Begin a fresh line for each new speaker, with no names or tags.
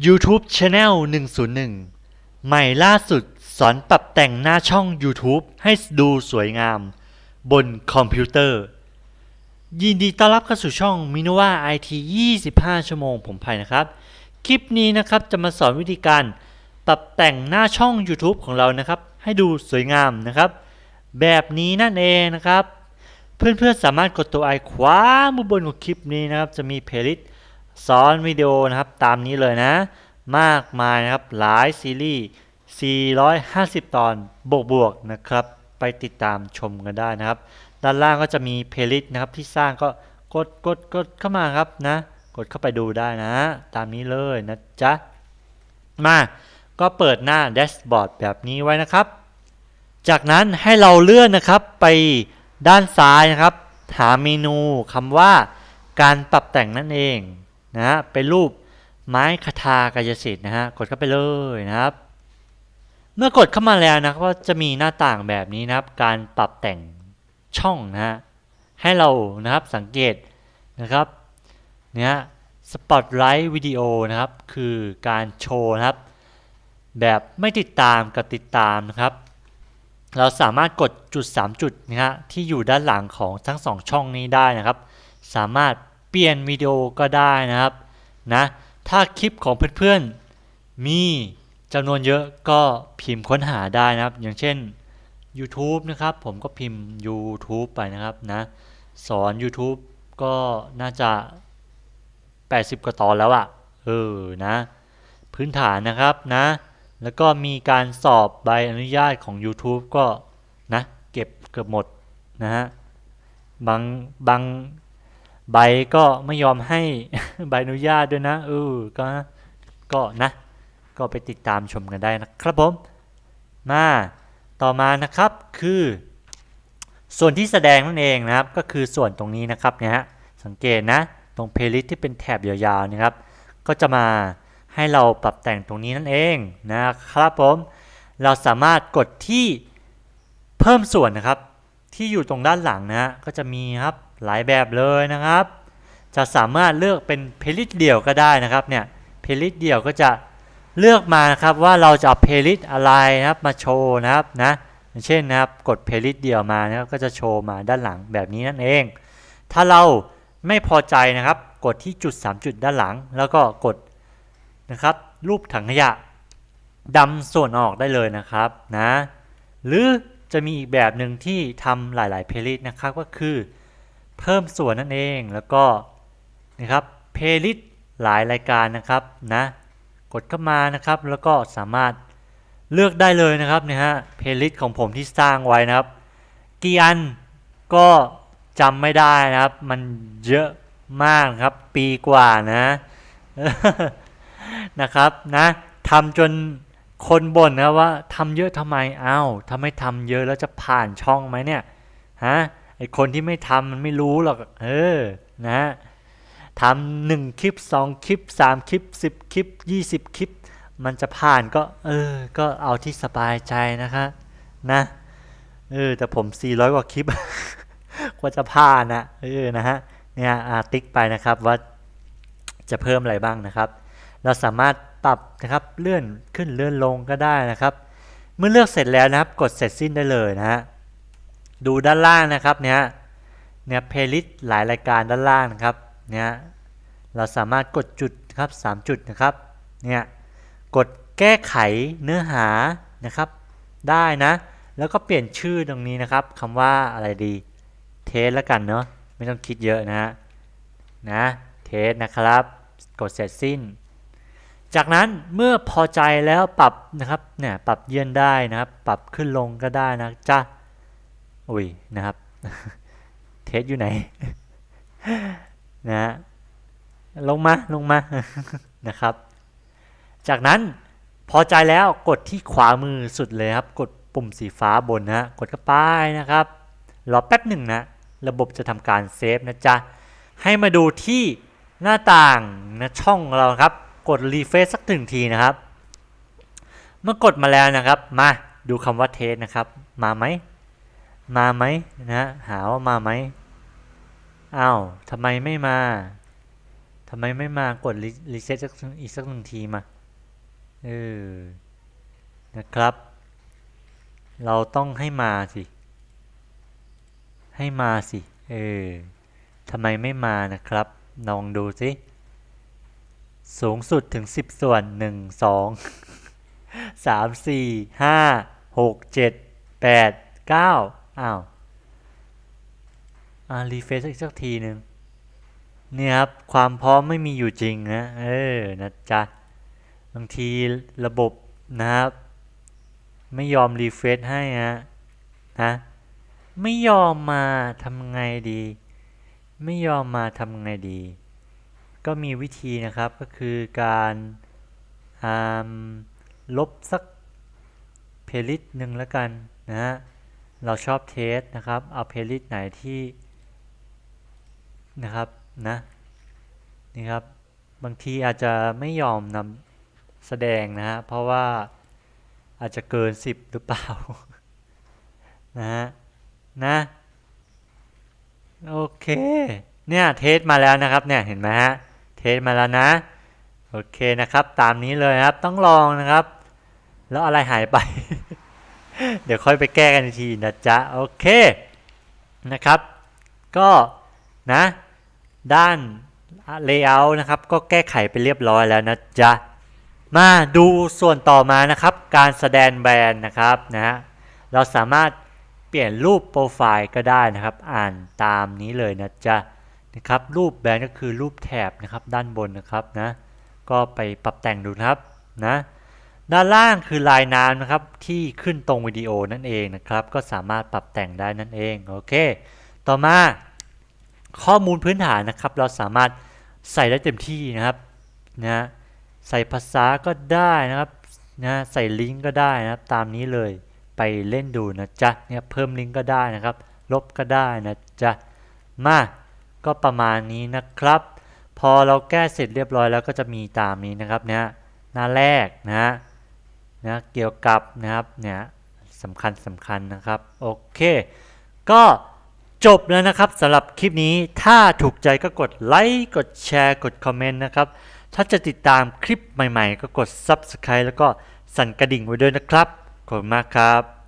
YouTube Channel 101 ใหม่ล่าสุดสอนปรับแต่งหน้าช่อง YouTube ให้ดูสวยงาม บนคอมพิวเตอร์ ยินดีต้อนรับเข้าสู่ช่อง m i n o v a IT 25 ชั่วโมงผมไผ่นะครับ คลิปนี้นะครับจะมาสอนวิธีการปรับแต่งหน้าช่อง YouTube ของเรานะครับ ให้ดูสวยงามนะครับ แบบนี้นั่นเองนะครับ เพื่อนๆสามารถกดตัวไอขวามือบนของคลิปนี้นะครับ จะมีเพลย์ลิสต์ สอนวิดีโอนะครับตามนี้เลยนะ มากมายนะครับหลายซีรีส์ 450 ตอนบวกๆนะครับ ไปติดตามชมกันได้นะครับ ด้านล่างก็จะมีเพลย์ลิสต์นะครับที่สร้างก็กดกดกดเข้ามาครับนะ กดเข้าไปดูได้นะ ตามนี้เลยนะจ๊ะ มาก็เปิดหน้าแดชบอร์ดแบบนี้ไว้นะครับ จากนั้นให้เราเลื่อนนะครับไปด้านซ้ายนะครับ หาเมนูคำว่าการปรับแต่งนั่นเอง นะฮะเป็นรูปไม้คทากายสิทธิ์นะฮะกดเข้าไปเลยนะครับ เมื่อกดเข้ามาแล้วนะก็จะมีหน้าต่างแบบนี้นะครับ การปรับแต่งช่องนะฮะให้เรานะครับสังเกตนะครับเนี่ยสปอตไลท์วิดีโอนะครับ คือการโชว์นะครับ แบบไม่ติดตามกับติดตามนะครับ เราสามารถกดจุด 3 จุดนะฮะที่อยู่ด้านหลังของทั้ง 2 ช่องนี้ได้นะครับ สามารถ เปลี่ยนวิดีโอก็ได้นะครับนะถ้าคลิปของเพื่อนๆมีจำนวนเยอะก็พิมพ์ค้นหาได้นะครับ อย่างเช่น YouTube นะครับ ผมก็พิมพ์ YouTube ไปนะครับนะสอน YouTube ก็น่าจะ 80 กว่าตอนแล้วอะ่ะเออนะพื้นฐานนะครับนะแล้วก็มีการสอบใบอนุญาตของ YouTube ก็นะเก็บเกือบหมดนะฮะบางบาง ใบก็ไม่ยอมให้ใบอนุญาตด้วยนะเออก็ก็นะ ก็ไปติดตามชมกันได้นะครับผม มาต่อมานะครับคือ ส่วนที่แสดงนั่นเองนะครับ ก็คือส่วนตรงนี้นะครับเนี่ยฮะสังเกตนะ ตรงเพลย์ลิสที่เป็นแถบยาวๆนะครับ ก็จะมาให้เราปรับแต่งตรงนี้นั่นเองนะครับผม เราสามารถกดที่เพิ่มส่วนนะครับ ที่อยู่ตรงด้านหลังนะก็จะมีครับหลายแบบเลยนะครับ จะสามารถเลือกเป็นเพลย์ลิสเดี่ยวก็ได้นะครับเนี่ยเพลย์ลิสเดี่ยวก็จะเลือกมาครับว่าเราจะเอาเพลย์ลิสอะไรนะครับมาโชว์นะครับนะเช่นนะครับกดเพลย์ลิสเดี่ยวมานะครับก็จะโชว์มาด้านหลังแบบนี้นั่นเอง ถ้าเราไม่พอใจนะครับ กดที่จุด 3 จุดด้านหลัง แล้วก็กดนะครับ รูปถังขยะดำส่วนออกได้เลยนะครับนะหรือ จะมีอีกแบบหนึ่งที่ทำหลายๆเพลิสนะครับก็คือ เพิ่มส่วนนั่นเองแล้วก็นะครับเพลิสหลายรายการนะครับนะกดเข้ามานะครับ แล้วก็สามารถเลือกได้เลยนะครับเนี่ยฮะเพลิสของผมที่สร้างไว้นะครับกี่อันก็จำไม่ได้นะครับ มันเยอะมากครับ ปีกว่านะนะครับนะทำจน คนบ่นนะว่าทำเยอะทำไมเอ้าวถ้าไม่ทำเยอะแล้วจะผ่านช่องไหมเนี่ยฮะไอคนที่ไม่ทำมันไม่รู้หรอกเออนะทำหนึ่งคลิปสองคลิปสามคลิปสิบคลิปยี่สิบคลิป มันจะผ่านก็เออ ก็เอาที่สบายใจนะคะนะเออแต่ผม400กว่าคลิปกว่าจะผ่านนะเออนะฮะเนี่ยอาติ๊กไปนะครับว่าจะเพิ่มอะไรบ้างนะครับ เราสามารถปรับนะครับเลื่อนขึ้นเลื่อนลงก็ได้นะครับ เมื่อเลือกเสร็จแล้วนะครับ กดเสร็จสิ้นได้เลยนะฮะดูด้านล่างนะครับเนี่ยเนี่ยเพลย์ลิสต์หลายรายการด้านล่างนะครับเนี่ยเราสามารถกดจุดครับ3จุดนะครับเนี่ยกดแก้ไขเนื้อหานะครับ ได้นะ แล้วก็เปลี่ยนชื่อตรงนี้นะครับคำว่าอะไรดีเทสแล้วกันเนาะไม่ต้องคิดเยอะนะฮะนะเทสนะครับ กดเสร็จสิ้น จากนั้นเมื่อพอใจแล้วปรับนะครับเนี่ยปรับเยื่อนได้นะครับ ปรับขึ้นลงก็ได้นะจ้าอุ้ยนะครับ เทสอยู่ไหนนะฮะลงมาลงมานะครับ จากนั้นพอใจแล้วกดที่ขวามือสุดเลยครับ กดปุ่มสีฟ้าบนนะกดเข้าไปนะครับรอแป๊บหนึ่งนะระบบจะทำการเซฟนะจ๊ะให้มาดูที่หน้าต่างนะช่องเราครับ กดรีเฟซสักหนึ่งทีนะครับ เมื่อกดมาแล้วนะครับ มาดูคำว่าเทสนะครับ มาไหม มาไหมนะหาว่ามาไหมอ้าวทำไมไม่มาทำไมไม่มากดรีเซ็ตอีกสักหนึ่งทีมา เออ นะครับ เราต้องให้มาสิ ให้มาสิ เออทำไมไม่มานะครับ ลองดูสิ สูงสุดถึง10ส่วน1 2 3 4 5 6 7 8 9อ้าวอ่ารีเฟซอีกสักทีหนึ่งเนี่ยครับ ความพร้อมไม่มีอยู่จริงนะ เออ นะจ๊ะ บางทีระบบนะครับ ไม่ยอมรีเฟซให้ฮะนะ ไม่ยอมมาทำไงดี ไม่ยอมมาทำไงดี ก็มีวิธีนะครับก็คือการาลบสักเพลลิสต์หนึ่งแล้วกันนะฮะเราชอบเทสนะครับเอาเพลลิสต์ไหนที่นะครับนะนี่ครับบางทีอาจจะไม่ยอมนำแสดงนะฮะเพราะว่าอาจจะเกิน 10 หรือเปล่านะฮะนะโอเคเนี่ยเทสมาแล้วนะครับเนี่ยเห็นไหมฮะ เทสมาแล้วนะ โอเคนะครับ ตามนี้เลยครับ ต้องลองนะครับ แล้วอะไรหายไป เดี๋ยวค่อยไปแก้กันทีนะจ๊ะ โอเค นะครับ ก็นะ ด้าน layout นะครับ ก็แก้ไขไปเรียบร้อยแล้วนะจ๊ะ มาดูส่วนต่อมานะครับ การแสดงแบรนด์นะครับนะฮะ เราสามารถเปลี่ยนรูปโปรไฟล์ก็ได้นะครับ อ่านตามนี้เลยนะจ๊ะ นะครับรูปแบรนด์ก็คือรูปแถบนะครับด้านบนนะครับนะก็ไปปรับแต่งดูนะครับนะด้านล่างคือลายน้ำนะครับที่ขึ้นตรงวิดีโอนั่นเองนะครับ ก็สามารถปรับแต่งได้นั่นเองโอเค ต่อมาข้อมูลพื้นฐานนะครับ เราสามารถใส่ได้เต็มที่นะครับนะใส่ภาษาก็ได้นะครับนะใส่ลิงก์ก็ได้นะครับตามนี้เลยไปเล่นดูนะจ๊ะเนี่ยเพิ่มลิงก์ก็ได้นะครับ ลบก็ได้นะจ๊ะมา ก็ประมาณนี้นะครับ พอเราแก้เสร็จเรียบร้อยแล้วก็จะมีตามนี้นะครับเนี่ยหน้าแรกนะนะเกี่ยวกับนะครับเนี่ยสำคัญสำคัญนะครับโอเค ก็จบแล้วนะครับสำหรับคลิปนี้ถ้าถูกใจก็กดไลค์กดแชร์กดคอมเมนต์นะครับ ถ้าจะติดตามคลิปใหม่ๆ ก็กด Subscribe แล้วก็สั่นกระดิ่งไว้ด้วยนะครับ ขอบคุณมากครับ